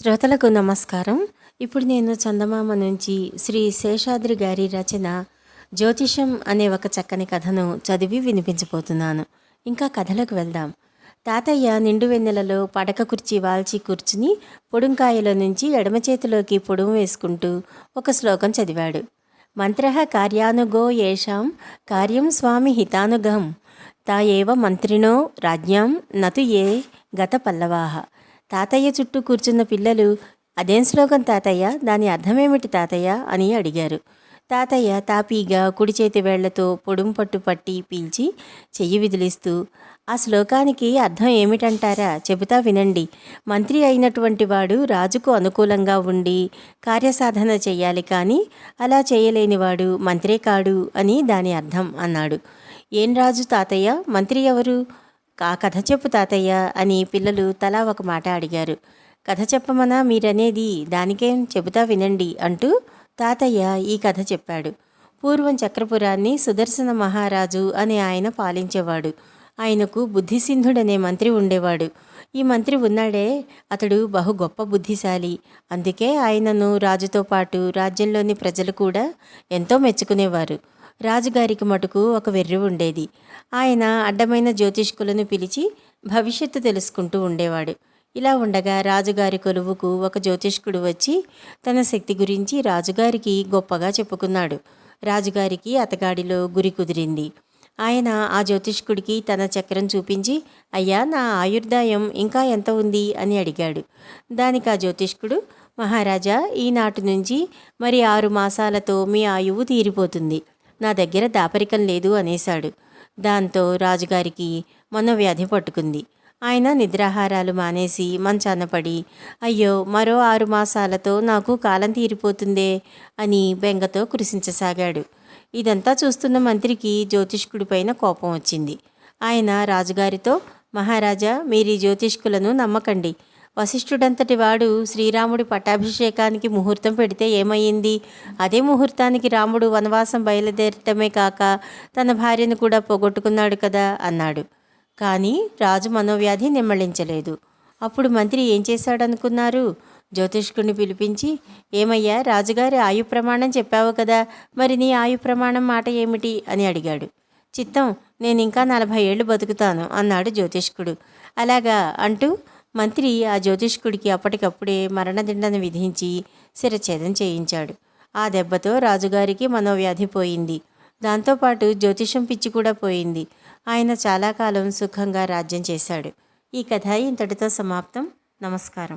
శ్రోతలకు నమస్కారం. ఇప్పుడు నేను చందమామ నుంచి శ్రీ శేషాద్రి గారి రచన జ్యోతిషం అనే ఒక చక్కని కథను చదివి వినిపించబోతున్నాను. ఇంకా కథలకు వెళ్దాం. తాతయ్య నిండు వెన్నెలలో పడక కుర్చీ వాల్చి కూర్చుని పొడుంకాయలో నుంచి ఎడమ చేతిలోకి పొడుము వేసుకుంటూ ఒక శ్లోకం చదివాడు. మంత్ర కార్యానుగో ఏషాం కార్యం స్వామి హితానుగం. తా ఏవ మంత్రినో రాజ్ఞాం నతు ఏ గత పల్లవాహ తాతయ్య చుట్టూ కూర్చున్న పిల్లలు అదేం శ్లోకం తాతయ్య? దాని అర్థమేమిటి తాతయ్య? అని అడిగారు. తాతయ్య తాపీగా కుడి చేతి వేళ్ళతో పొడుం పట్టు పట్టి పీల్చి చెయ్యి విదిలిస్తూ ఆ శ్లోకానికి అర్థం ఏమిటంటారా? చెబుతా వినండి. మంత్రి అయినటువంటి వాడు రాజుకు అనుకూలంగా ఉండి కార్యసాధన చెయ్యాలి కానీ అలా చేయలేనివాడు మంత్రే కాడు అని దాని అర్థం అన్నాడు. ఏం రాజు తాతయ్య? మంత్రి ఎవరు? ఆ కథ చెప్పు తాతయ్య అని పిల్లలు తలా ఒక మాట అడిగారు. కథ చెప్పమనా మీరనేది దానికేం చెబుతా వినండి అంటూ తాతయ్య ఈ కథ చెప్పాడు. పూర్వం చక్రపురాన్ని సుదర్శన మహారాజు అనే ఆయన పాలించేవాడు. ఆయనకు బుద్ధిసింధుడనే మంత్రి ఉండేవాడు. ఈ మంత్రి ఉన్నాడే అతడు బహు గొప్ప బుద్ధిశాలి. అందుకే ఆయనను రాజుతో పాటు రాజ్యంలోని ప్రజలు కూడా ఎంతో మెచ్చుకునేవారు. రాజుగారికి మటుకు ఒక వెర్రి ఉండేది. ఆయన అడ్డమైన జ్యోతిష్కులను పిలిచి భవిష్యత్తు తెలుసుకుంటూ ఉండేవాడు. ఇలా ఉండగా రాజుగారి కొలువుకు ఒక జ్యోతిష్కుడు వచ్చి తన శక్తి గురించి రాజుగారికి గొప్పగా చెప్పుకున్నాడు. రాజుగారికి అతగాడిలో గురి కుదిరింది. ఆయన ఆ జ్యోతిష్కుడికి తన చక్రం చూపించి అయ్యా నా ఆయుర్దాయం ఇంకా ఎంత ఉంది? అని అడిగాడు. దానికి ఆ జ్యోతిష్కుడు మహారాజా ఈనాటి నుంచి మరి ఆరు మాసాలతో మీ ఆయువు తీరిపోతుంది. నా దగ్గర దాపరికం లేదు అనేశాడు. దాంతో రాజుగారికి మనోవ్యాధి పట్టుకుంది. ఆయన నిద్రాహారాలు మానేసి మంచాన పడి అయ్యో మరో ఆరు మాసాలతో నాకు కాలం తీరిపోతుందే అని బెంగతో కురిసించసాగాడు ఇదంతా చూస్తున్న మంత్రికి జ్యోతిష్కుడిపైన కోపం వచ్చింది. ఆయన రాజుగారితో మహారాజా మీరు ఈ జ్యోతిష్కులను నమ్మకండి. వశిష్ఠుడంతటి వాడు శ్రీరాముడి పట్టాభిషేకానికి ముహూర్తం పెడితే ఏమయ్యింది? అదే ముహూర్తానికి రాముడు వనవాసం బయలుదేరటమే కాక తన భార్యను కూడా పోగొట్టుకున్నాడు కదా అన్నాడు. కానీ రాజు మనోవ్యాధి నిమ్మళించలేదు. అప్పుడు మంత్రి ఏం చేశాడనుకున్నారు? జ్యోతిష్కుడిని పిలిపించి ఏమయ్యా రాజుగారి ఆయు ప్రమాణం చెప్పావు కదా మరి నీ ఆయు ప్రమాణం మాట ఏమిటి? అని అడిగాడు. చిత్తం నేను ఇంకా నలభై ఏళ్ళు బతుకుతాను అన్నాడు జ్యోతిష్కుడు. అలాగా అంటూ మంత్రి ఆ జ్యోతిష్కుడికి అప్పటికప్పుడే మరణదండన విధించి శిరఛేదం చేయించాడు. ఆ దెబ్బతో రాజుగారికి మనోవ్యాధి పోయింది. దాంతోపాటు జ్యోతిషం పిచ్చి కూడా పోయింది. ఆయన చాలా కాలం సుఖంగా రాజ్యం చేశాడు. ఈ కథ ఇంతటితో సమాప్తం. నమస్కారం.